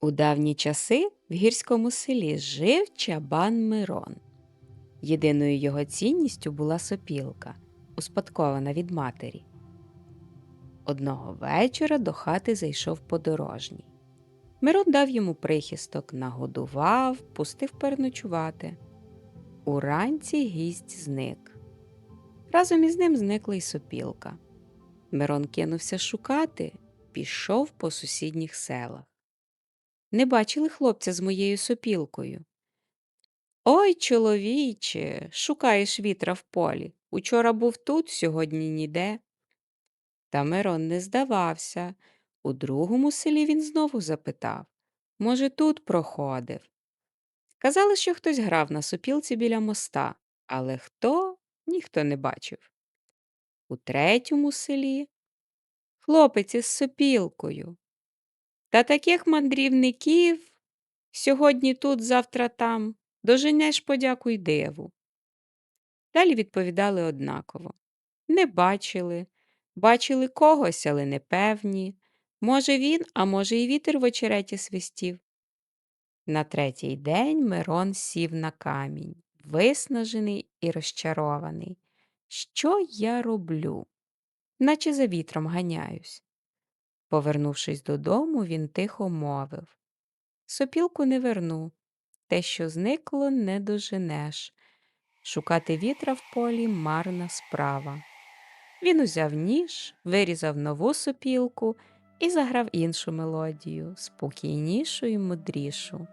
У давні часи в гірському селі жив чабан Мирон. Єдиною його цінністю була сопілка, успадкована від матері. Одного вечора до хати зайшов подорожній. Мирон дав йому прихисток, нагодував, пустив переночувати. Уранці гість зник. Разом із ним зникла й сопілка. Мирон кинувся шукати, пішов по сусідніх селах. Не бачили хлопця з моєю сопілкою. Ой, чоловіче, шукаєш вітра в полі. Учора був тут, сьогодні ніде. Та Мирон не здавався. У другому селі він знову запитав може, тут проходив. Казали, що хтось грав на сопілці біля моста, але хто ніхто не бачив. У третьому селі хлопець із сопілкою. Та таких мандрівників сьогодні тут, завтра там, доженеш подякуй диву. Далі відповідали однаково. Не бачили, бачили когось, але не певні. Може, він, а може, і вітер в очереті свистів. На третій день Мирон сів на камінь, виснажений і розчарований. Що я роблю? Наче за вітром ганяюсь. Повернувшись додому, він тихо мовив Сопілку не верну, те, що зникло, не доженеш. Шукати вітра в полі марна справа. Він узяв ніж, вирізав нову сопілку і заграв іншу мелодію, спокійнішу і мудрішу.